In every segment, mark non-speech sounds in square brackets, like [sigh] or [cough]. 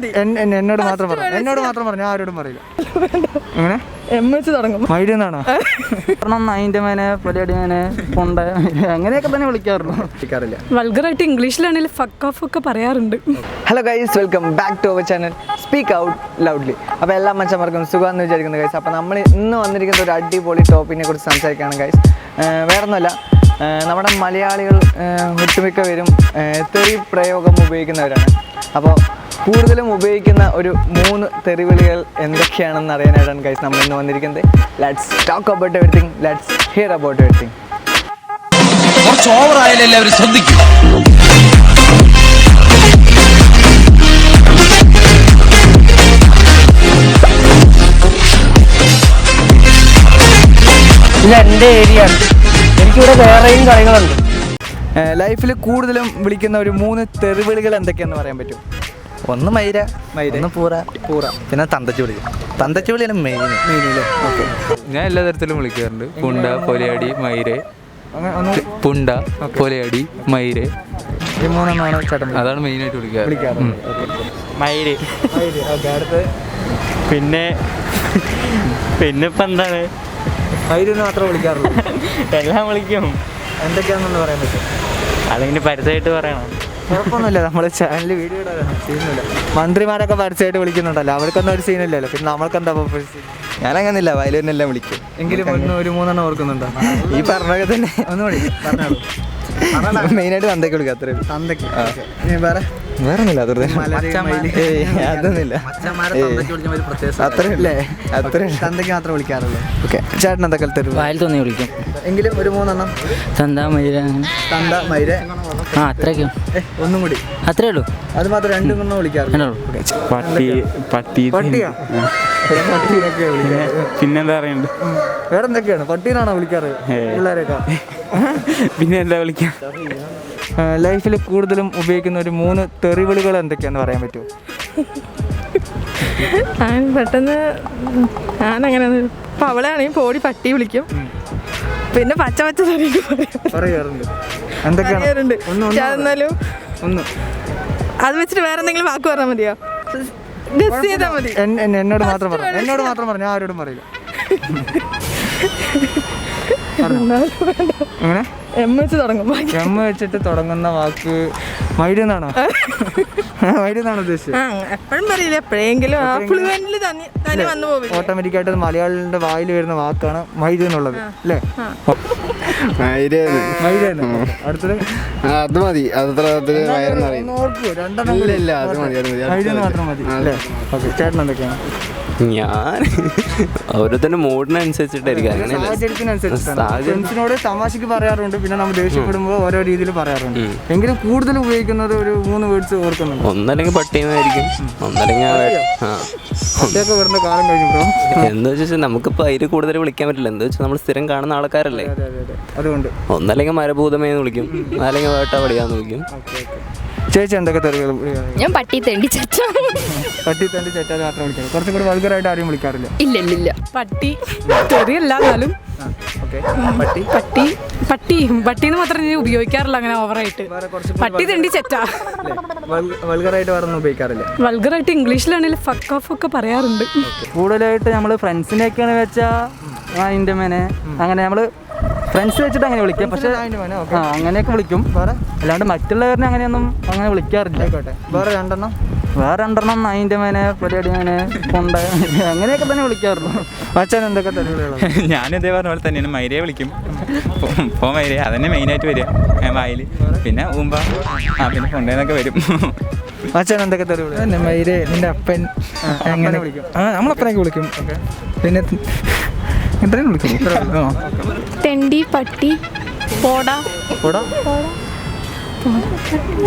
എന്നോട് മാത്രം പറഞ്ഞു എന്നോട് മാത്രം പറഞ്ഞു ആരോടും പറയില്ല. എങ്ങനെ? എം എച്ച് തുടങ്ങും. മൈഡ് എന്നാണോ കാരണം നൈന്റെ മേനെ പൊലിയടി മേനെ കൊണ്ട അങ്ങനെയൊക്കെ തന്നെ വിളിക്കാറുള്ളൂ. വിളിക്കാറില്ല. വൾഗറായിട്ട് ഇംഗ്ലീഷിലാണെങ്കിൽ ഫക്ക് ഓഫ് ഒക്കെ പറയാറുണ്ട്. Hello guys welcome back to our channel speak out loudly അപ്പോൾ എല്ലാ മച്ചന്മാർക്കും സുഖമെന്ന് വിചാരിക്കുന്നു ഗൈസ് അപ്പോൾ നമ്മൾ ഇന്ന് വന്നിരിക്കുന്ന ഒരു അടിപൊളി ടോപ്പിനെ കുറിച്ച് സംസാരിക്കുകയാണ് ഗൈസ് വേറൊന്നുമല്ല. ഒന്നുമല്ല നമ്മുടെ മലയാളികൾ ഒട്ടുമിക്കവരും ഒട്ടുമിക്ക പേരും തെറി പ്രയോഗം ഉപയോഗിക്കുന്നവരാണ്. അപ്പോൾ കൂടുതലും ഉപയോഗിക്കുന്ന ഒരു മൂന്ന് തെറിവിളികൾ എന്തൊക്കെയാണെന്ന് അറിയാനായിട്ടാണ് ഗൈസ് നമ്മൾ ഇന്ന് വന്നിരിക്കുന്നത്. Let's talk about everything let's hear about everything കുറച്ച് ഓവറായാലും എല്ലാവരും ശ്രദ്ധിക്കും. ഇത് എന്റെ ഏരിയ ആണ്. എനിക്കിവിടെ വേറെയും കാര്യങ്ങളുണ്ട് ലൈഫിൽ കൂടുതലും വിളിക്കുന്ന ഒരു മൂന്ന് തെറിവിളികൾ എന്തൊക്കെയാണെന്ന് പറയാൻ പറ്റും ഒന്ന് മൈര മൈര. ഒന്ന് പൂറ പൂറ പിന്നെ തന്തച്ചുളി തന്തച്ചുളിയാണ് തന്തച്ചു വിളിയാണ് മെയിൻ ഓക്കെ ഞാൻ എല്ലാ തരത്തിലും വിളിക്കാറുണ്ട്. പുണ്ട പൊലയാടി മൈര. പുണ്ട പൊലയാടി മൈര. ഈ മൂന്നെണ്ണമാണ് ചേട്ടൻ അതാണ് മെയിനായിട്ട് വിളിക്കാറ്. മൈര. അടുത്ത്. പിന്നെ പിന്നെ ഇപ്പം എന്താണ്? മയിലെന്ന് മാത്രമേ വിളിക്കാറുള്ളൂ. [laughs] എല്ലാം വിളിക്കും. എന്തൊക്കെയാണെന്ന് പറയാൻ പറ്റും? അതിങ്ങനെ പരസ്യമായിട്ട് പറയണം. കുഴപ്പമൊന്നുമില്ല. നമ്മുടെ ചാനലിൽ വീഡിയോ ഇടാനാണ് സീനൊന്നുമില്ല മന്ത്രിമാരൊക്കെ പരസ്യമായിട്ട് വിളിക്കുന്നുണ്ടല്ലോ. അവർക്കൊന്നും ഒരു സീനില്ലല്ലോ പിന്നെ നമ്മൾക്ക് എന്താ ഞാനങ്ങനെയില്ല വയലുവിനെല്ലാം വിളിക്കും. എങ്കിലും ഒന്ന് ഒരു മൂന്നെണ്ണം ഓർക്കുന്നുണ്ടോ? ഈ പറഞ്ഞൊക്കെ തന്നെ. ഒന്നുകൂടി പറഞ്ഞോളൂ. മെയിനായിട്ട് തന്തയ്ക്ക് വിളിക്കും അത്രേ തന്തയ്ക്ക്. വേറെ? വേറെ ഒന്നുമില്ല അതൊന്നുമില്ല. അത്രയല്ലേ അത്രേ തന്തയ്ക്ക് മാത്രം വിളിക്കാറുള്ളൂ. ഓക്കെ. ചേട്ടൻ എന്തൊക്കെ തരും വായിൽ തന്നെ വിളിക്കും. എങ്കിലും ഒരു മൂന്നെണ്ണം. തന്ത മൈര തന്ത മൈര ആ അത്രയ്ക്കും. ഒന്നും കൂടി. അത്രേ ഉള്ളൂ. അത് മാത്രം രണ്ടും എന്നേ ഉള്ളൂ പട്ടി പട്ടി പട്ടിയാ? പട്ടീനൊക്കെ പിന്നെന്താ പറയണ്ട്? വേറെ എന്തൊക്കെയാണ് പട്ടീനാണോ വിളിക്കാറ് പിള്ളേരെയൊക്കെ? പിന്നെ എന്താ വിളിക്കാം? ലൈഫിൽ കൂടുതലും ഉപയോഗിക്കുന്ന ഒരു മൂന്ന് തെറിവിളികൾ എന്തൊക്കെയാന്ന് പറയാൻ പറ്റുമോ? ഞാൻ പെട്ടെന്ന് ഞാൻ അങ്ങനെ പവളയാണെങ്കിൽ പോടി പട്ടി വിളിക്കും. പിന്നെ പച്ച പച്ച തെറി പറയും. പറയാറുണ്ട്. എന്തൊക്കെയാണ്? ഒന്ന് ഒന്ന്. അത് വെച്ചിട്ട് വേറെ എന്തെങ്കിലും വാക്ക് പറഞ്ഞാൽ മതിയോ? ഗസ് ചെയ്താൽ മതി. എന്നോട് മാത്രം പറഞ്ഞു എന്നോട് മാത്രം പറഞ്ഞു. ഞാൻ ആരോടും പറയില്ല. എങ്ങനെ? എം വെച്ച് തുടങ്ങും. എം വെച്ചിട്ട് തുടങ്ങുന്ന വാക്ക് മൈഡ് എന്നാണോ? [laughs] മൈഡ് എന്നാണോ ഉദ്ദേശിച്ചത്? ഓട്ടോമാറ്റിക് എപ്പോഴും പറയില്ല? എപ്പോഴെങ്കിലും തന്നെ തന്നെ വന്നു പോവില്ല? ഓട്ടോമാറ്റിക്കായിട്ട് മലയാളികളുടെ വായിൽ വരുന്ന വാക്കാണ് മൈഡ് എന്നുള്ളത്. അല്ലേ? അടുത്തത്? അത് മതി. വയറെന്നറിയും രണ്ടെണ്ണം ഇല്ല, ഇല്ല, അത് മതി, അത് ചേട്ടൻ എന്തൊക്കെയാണ് ഞാൻ ഓരോരുത്തരുടെ മൂഡിനനുസരിച്ചിട്ടായിരിക്കും. ഫ്രണ്ട്സിനോട് തമാശക്ക് പറയാറുണ്ട് പിന്നെ നമ്മൾ ദേഷ്യപ്പെടുമ്പോൾ ഓരോ രീതിയിൽ പറയാറുണ്ട്. എങ്കിലും കൂടുതൽ ഉപയോഗിക്കുന്നത് ഒരു മൂന്ന് വേർഡ്സ് ഓർക്കുന്നുണ്ട്. ഒന്നല്ലെങ്കിൽ പട്ടിയെന്നായിരിക്കും. ഒന്നല്ലെങ്കിൽ കുട്ടിയൊക്കെ വരുന്ന കാലം കഴിഞ്ഞു എന്താ വെച്ചാൽ നമുക്കിപ്പോൾ അതിൽ കൂടുതൽ വിളിക്കാൻ പറ്റില്ല. എന്താ വെച്ചാൽ നമ്മൾ സ്ഥിരം കാണുന്ന ആൾക്കാരല്ലേ? അതെ അതെ അതെ അതുകൊണ്ട്. ഒന്നല്ലെങ്കിൽ മരഭൂതമേന്ന് വിളിക്കും. അല്ലെങ്കിൽ വേട്ട പടിയാന്ന് വിളിക്കും. ചേച്ചി എന്തൊക്കെ തെറികൾ ഞാൻ പട്ടി തേണ്ടി ചച്ച പട്ടി തണ്ടി ചേട്ടാ മാത്രം വിളിക്കാറ് കുറച്ചും കൂടി വൾഗറായിട്ട് ആരും വിളിക്കാറില്ല. ഇല്ല ഇല്ല ഇല്ല പട്ടി. തെറിയല്ല എന്നാലും ഓക്കെ. പട്ടി? പട്ടി. പട്ടി. പട്ടീന്ന് മാത്രം ഞാൻ ഉപയോഗിക്കാറില്ല അങ്ങനെ ഓവറായിട്ട് വേറെ പട്ടി തെണ്ടി ചെറ്റാ വൾഗറായിട്ട് വേറെ ഒന്നും ഉപയോഗിക്കാറില്ല. വൾഗറായിട്ട് ഇംഗ്ലീഷിലാണെങ്കിൽ ഫക്ക് ഓഫ് ഒക്കെ പറയാറുണ്ട്. കൂടുതലായിട്ട് നമ്മൾ ഫ്രണ്ട്സിനെയൊക്കെയാണ് വെച്ചാൽ അതിന്റെ മേനെ. അങ്ങനെ നമ്മൾ ഫ്രണ്ട്സ് വെച്ചിട്ട് അങ്ങനെ വിളിക്കാം. പക്ഷേ അതിന്റെ ആ അങ്ങനെയൊക്കെ വിളിക്കും. വേറെ? അല്ലാണ്ട് മറ്റുള്ളവരെ അങ്ങനെയൊന്നും അങ്ങനെ വിളിക്കാറില്ല. ആയിക്കോട്ടെ. വേറെ രണ്ടെണ്ണം? വേറെ രണ്ടെണ്ണം നൈന്റെ മേനെ പരിപാടി മേനെ കൊണ്ട അങ്ങനെയൊക്കെ തന്നെ വിളിക്കാറുള്ളൂ. അച്ഛൻ എന്തൊക്കെ [laughs] തന്നെ ഞാനും ഇതേ പറഞ്ഞ പോലെ തന്നെയാണ് മൈരയെ വിളിക്കും. പോ മൈര അതന്നെ മെയിനായിട്ട് വരിക. വായിൽ പിന്നെ ഊമ്പ. ആ പിന്നെ കൊണ്ടേന്നൊക്കെ വരും. അച്ഛൻ എന്തൊക്കെ തെറികൾ തന്നെ മയിര് നിന്റെ അപ്പൻ അങ്ങനെ. വിളിക്കും. ആ നമ്മളപ്പനൊക്കെ വിളിക്കും. പിന്നെ ഇത്രയും വിളിക്കും ആ. തെണ്ടി പട്ടി പോട. പോടാ?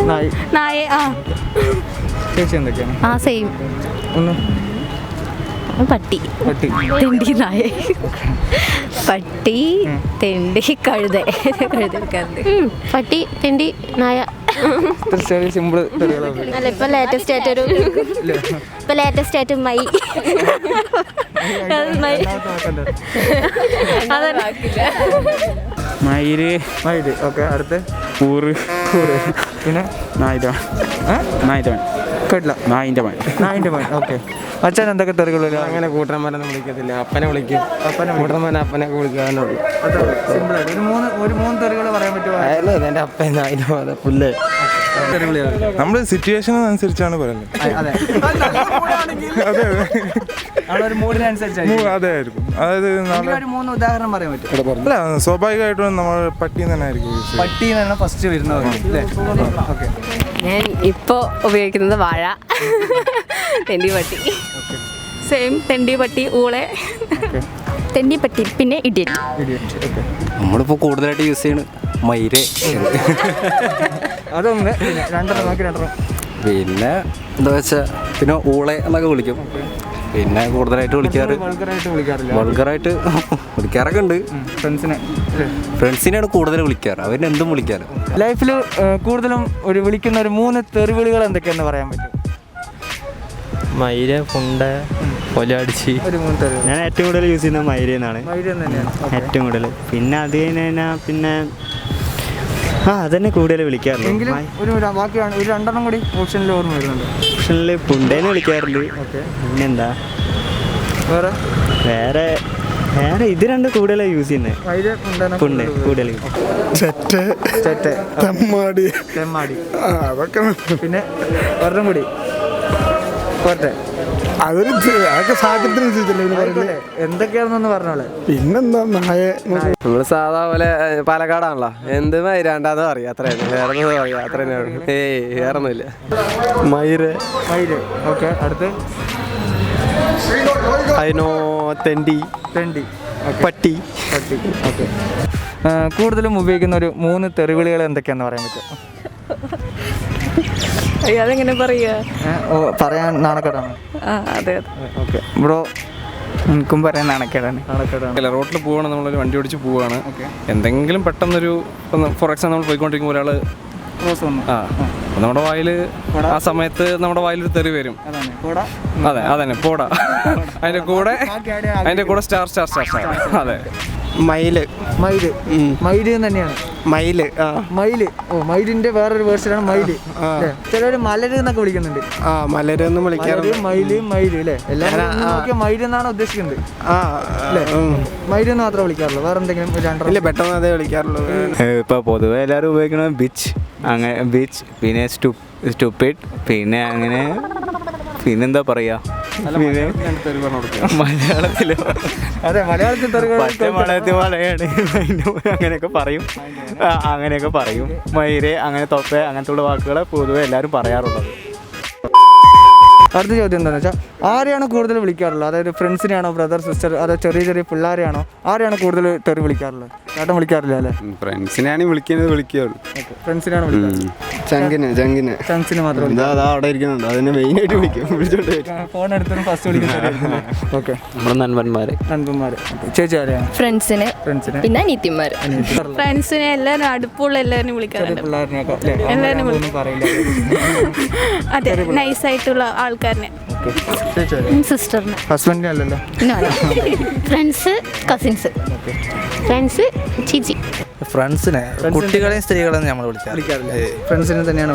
നായി. നായ ആ. ചേച്ചി എന്തൊക്കെയാണ്? ആ സെയിം ഒന്ന്. പട്ടി. പട്ടി. തെണ്ടി നായ. പട്ടി തെണ്ടി കഴുത. കഴുത പട്ടി തെണ്ടി നായ. ചെറിയ സിമ്പിൾ തെറികളാണ് അല്ല ഇപ്പൊ ലേറ്റസ്റ്റ് ആയിട്ടൊരു ഇപ്പൊ ലേറ്റസ്റ്റ് ആയിട്ട് മൈ. മൈ. മയിൽ മൈഡ് ഓക്കെ അടുത്ത്? കൂറ്. കൂറ്. പിന്നെ? നായിരവൻ നായിരവൻ കേട്ടില്ല. നായിന്റെ മൈ നായിന്റെ മോൻ ഓക്കെ. അച്ഛൻ എന്തൊക്കെ തെറികളില്ല അങ്ങനെ കൂട്ടന്മാരൊന്നും വിളിക്കത്തില്ല. അപ്പനെ വിളിക്കും. അപ്പനെ കൂട്ടന്മാരെ അപ്പനെ വിളിക്കാനുള്ളൂ ഒരു മൂന്ന് ഒരു മൂന്ന് തെറികൾ പറയാൻ പറ്റുമോ? അയാൾ എന്റെ അപ്പൻ അതിന്റെ പോലെ പുല്ല്. നമ്മൾ സിറ്റുവേഷൻ അനുസരിച്ചാണ് പറയുന്നത്. അതായത് നാളെ ഒരു മൂന്ന് ഉദാഹരണം പറയാൻ പറ്റും. അല്ല സ്വാഭാവികമായിട്ടും നമ്മൾ പട്ടി തന്നെ ആയിരിക്കും പട്ടി ഫസ്റ്റ് വരുന്നത് ഞാൻ ഇപ്പോ ഉപയോഗിക്കുന്നത് വാഴ. തെണ്ടി പട്ടി സെയിം തെണ്ടി പട്ടി ഊളെ തെണ്ടിപ്പട്ടി പിന്നെ ഇടിയൻ. നമ്മളിപ്പോൾ കൂടുതലായിട്ട് യൂസ് ചെയ്യണ മൈര് അതൊന്ന് പിന്നെ രണ്ടെണ്ണം നോക്കി രണ്ടെണ്ണം. പിന്നെ എന്താ വെച്ചാൽ പിന്നെ ഊളെ എന്നൊക്കെ വിളിക്കും. പിന്നെ കൂടുതലായിട്ട് വിളിക്കാറ് വൾഗറായിട്ട് വിളിക്കാറൊക്കെ ഉണ്ട് ഫ്രണ്ട്സിനെ ഫ്രണ്ട്സിനെയാണ് കൂടുതൽ വിളിക്കാറ്. അവരെന്തും വിളിക്കാറ്. ലൈഫിൽ കൂടുതലും ഒരു വിളിക്കുന്ന ഒരു മൂന്ന് തെറിവിളികൾ എന്തൊക്കെയാണെന്ന് പറയാൻ പറ്റും മൈര പുണ്ട പൊലടിച്ച് ഒരു മൂന്ന് തെറിവിളി ഞാൻ ഏറ്റവും കൂടുതൽ യൂസ് ചെയ്യുന്ന മൈര എന്നാണ് ഏറ്റവും കൂടുതൽ. പിന്നെ അത് കഴിഞ്ഞ് കഴിഞ്ഞാൽ പിന്നെ ആ അതന്നെ കൂടുതൽ വിളിക്കാറുണ്ട് ഓപ്ഷനിൽ ഒരു ബാക്കിയാണ് ഒരു രണ്ടെണ്ണം കൂടി ഓപ്ഷനിൽ ഓർമ്മ വരുന്നുണ്ട്. ഓപ്ഷനിൽ പുണ്ടേനെ വിളിക്കാറുണ്ട്. ഓക്കെ പിന്നെന്താ? വേറെ? വേറെ വേറെ ഇത് രണ്ട് കൂടുതലാണ് യൂസ് ചെയ്യുന്നത് അതൊക്കെ പിന്നെ ഒരെണ്ണം കൂടി. പോട്ടെ അതൊരു അതൊക്കെ സാഹചര്യത്തിനനുസരിച്ചല്ലേ എന്തൊക്കെയാണെന്നൊന്ന് പറഞ്ഞോളെ. പിന്നെന്താ നായ നമ്മൾ സാധാ പോലെ പാലക്കാടാണല്ലോ. എന്ത് മൈരാണ്ടാന്ന് പറയാ. അത്ര വേറെ പറയാ അത്ര ഏയ് വേറെ ഒന്നുമില്ല മയിര്. മയിൽ ഓക്കെ അടുത്ത്? അതിനോ തെണ്ടി. തെണ്ടി. പട്ടി. പട്ടി. ഓക്കെ. കൂടുതലും ഉപയോഗിക്കുന്ന ഒരു മൂന്ന് തെറിവിളികൾ എന്തൊക്കെയാണെന്ന് പറയാൻ പറ്റും അതെങ്ങനെ പറയുക? പറയാൻ നാണക്കേടാണ്. ആ അതെ അതെ. ഓക്കെ. ബ്രോ എനിക്കും പറയാൻ നാണക്കേടാണ്. നാണക്കേടാണ്. അല്ല റോട്ടിൽ പോവാണ് നമ്മളൊരു വണ്ടി ഓടിച്ച് പോവാണ്. എന്തെങ്കിലും പെട്ടെന്നൊരു ഫോർ എക്സാമ്പിൾ നമ്മൾ പോയിക്കൊണ്ടിരിക്കുമ്പോൾ ഒരാൾ വന്നു. ആ. നമ്മുടെ വായിൽ ആ സമയത്ത് നമ്മുടെ വായിൽ ഒരു തെറി വരും. അതെ അതന്നെ പോടാ. [laughs] അതിന്റെ കൂടെ അതിന്റെ കൂടെ സ്റ്റാർ സ്റ്റാർ സ്റ്റാർ സ്റ്റാർ. അതെ. മയിൽ. മയിൽ. മയിൽ തന്നെയാണ്. മയിൽ മയിൽ. ഓ മയിലിന്റെ വേറൊരു വേർഷനാണ് മയിൽ. ചിലര് മലര് എന്നൊക്കെ വിളിക്കുന്നുണ്ട്. ആ മലര് എന്ന് വിളിക്കാറുണ്ട്. മയിൽ മയിൽ അല്ലേ? എല്ലാവരും മയിൽ എന്നാണ് ഉദ്ദേശിക്കുന്നത്. ആ അല്ലേ? മയിൽ എന്ന് മാത്രമേ വിളിക്കാറുള്ളൂ. വേറെ എന്തെങ്കിലും ഇല്ല പെട്ടെന്ന് അതേ വിളിക്കാറുള്ളൂ. ഇപ്പൊ പൊതുവെ എല്ലാവരും ഉപയോഗിക്കണ ബിച്ച്. അങ്ങനെ ബീച്ച് പിന്നെ സ്റ്റു സ്റ്റുപ്പിഡ് പിന്നെ അങ്ങനെ പിന്നെന്താ പറയാ? മലയാളത്തിലോ? അതെ മലയാളത്തിൽ മലയാളത്തിൽ മലയാണ് [laughs] അങ്ങനെയൊക്കെ പറയും. അങ്ങനെയൊക്കെ പറയും. മയിര് അങ്ങനെ തൊപ്പ അങ്ങനത്തെ ഉള്ള വാക്കുകൾ പൊതുവെ എല്ലാവരും പറയാറുള്ളത്. അടുത്ത ചോദ്യം എന്താണെന്ന് വെച്ചാൽ ആരെയാണ് കൂടുതൽ വിളിക്കാറുള്ളത്? അതായത് ഫ്രണ്ട്സിനെയാണോ ബ്രദർ സിസ്റ്റർ അതോ ചെറിയ ചെറിയ പിള്ളേരെയാണോ? ആരെയാണ് കൂടുതൽ തെറി വിളിക്കാറുള്ളത്? ചേട്ടൻ വിളിക്കാറില്ല അല്ലേ? ഫ്രണ്ട്സിനെയാണ് വിളിക്കുന്നത് വിളിക്കുകയുള്ളൂ. ഫ്രണ്ട്സിനെയാണ് വിളിക്കാറ്. ചങ്കിന് ചങ്കിന്. ഫ്രണ്ട്സിന് മാത്രം എന്താ അതാ അവിടെ ഇരിക്കുന്നുണ്ട്. അതിനെ മെയിനായിട്ട് വിളിക്കും. വിളിച്ചോണ്ട് വരും. ഫോൺ എടുത്തോ ഫസ്റ്റ് വിളിക്കുന്നത് ഓക്കെ. നമ്മുടെ നൻപന്മാർ നന്മന്മാര് ചേച്ചി ആരെയാണ് ഫ്രണ്ട്സിന്. ഫ്രണ്ട്സിനെ. പിന്നെ അനിയത്തിമാർ ഫ്രണ്ട്സിനെ എല്ലാവരും അടുപ്പുള്ള എല്ലാവരും വിളിക്കാറുണ്ട്. പിള്ളേരിനെയൊക്കെ. അല്ലേ? എല്ലാവരും പറയില്ല. അതെ നൈസായിട്ടുള്ള ആൾക്കാരനെ. ചേച്ചി ആരെയാണ് സിസ്റ്ററിന് ഹസ്ബൻഡിനെ അല്ലല്ലോ. ഫ്രണ്ട്സ് കസിൻസ് ഫ്രണ്ട്സ് ചിച്ചി. ഫ്രണ്ട്സിനെ കുട്ടികളെയും സ്ത്രീകളെയും നമ്മൾ വിളിക്കാം വിളിക്കാറില്ല. ഫ്രണ്ട്സിനെ തന്നെയാണ്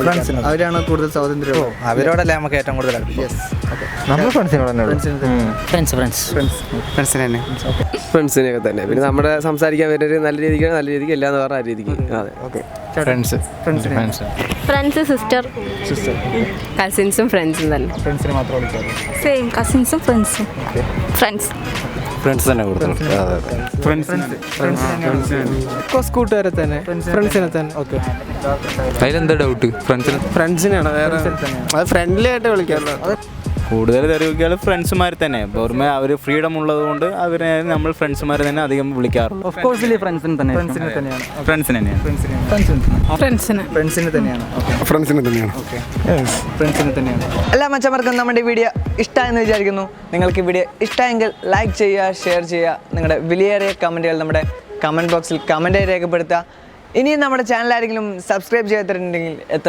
അവരാണ് കൂടുതൽ സ്വാതന്ത്ര്യം അവരോടല്ലേ നമുക്ക് ഏറ്റവും കൂടുതൽ നമ്മൾ ഫ്രണ്ട്സിനോട് ഫ്രണ്ട്സ് ഫ്രണ്ട്സ് ഫ്രണ്ട്സിനെ തന്നെ. ഫ്രണ്ട്സിനെയൊക്കെ തന്നെ. പിന്നെ നമ്മുടെ സംസാരിക്കാൻ വരുന്ന നല്ല രീതിക്ക് നല്ല രീതിക്ക് എല്ലാന്ന് പറഞ്ഞ ആ രീതിക്ക്. അതെ. Okay friends friends sister sister കസിൻസും ഫ്രണ്ട്സും തന്നെ. ഫ്രണ്ട്സിനെ മാത്രം സെയിം കസിൻസും ഫ്രണ്ട്സും ഫ്രണ്ട്സ് ഫ്രണ്ട്സ് തന്നെ കൂടുതൽ കൂട്ടുകാരെ തന്നെ. ഫ്രണ്ട്സിനെ തന്നെ. ഓക്കെ അതിലെന്താ ഡൗട്ട് ഫ്രണ്ട്സിന് ഫ്രണ്ട്സിനെയാണ് വേറെ അത് ഫ്രണ്ട്ലി ആയിട്ട് വിളിക്കാറുള്ളത് കൂടുതൽ തെറിവിളിക്കാൾ ഫ്രണ്ട്സുമാർ തന്നെ. പുറമെ അവർ ഫ്രീഡം ഉള്ളത് കൊണ്ട് അവരെ നമ്മൾ ഫ്രണ്ട്സുമാർ തന്നെ അധികം വിളിക്കാറുള്ളൂ. ഓഫ് കോഴ്സ് ഫ്രണ്ട്സിന് തന്നെ ഫ്രണ്ട്സിന് തന്നെയാണ്. ഫ്രണ്ട്സിന് തന്നെയാണ്. ഫ്രണ്ട്സിന് ഫ്രണ്ട്സിനെ തന്നെയാണ്. ഫ്രണ്ട്സിന് തന്നെയാണ്. ഫ്രണ്ട്സിന് തന്നെയാണ്. എല്ലാ മച്ചമാർക്കും നമ്മുടെ വീഡിയോ ഇഷ്ടമായെന്ന് വിചാരിക്കുന്നു. നിങ്ങൾക്ക് ഈ വീഡിയോ ഇഷ്ടമെങ്കിൽ ലൈക്ക് ചെയ്യുക ഷെയർ ചെയ്യുക. നിങ്ങളുടെ വിലയേറിയ കമന്റുകൾ നമ്മുടെ കമന്റ് ബോക്സിൽ കമന്റായി രേഖപ്പെടുത്തുക. ഇനിയും നമ്മുടെ ചാനൽ ആരെങ്കിലും സബ്സ്ക്രൈബ് ചെയ്യാത്തിട്ടുണ്ടെങ്കിൽ എത്ര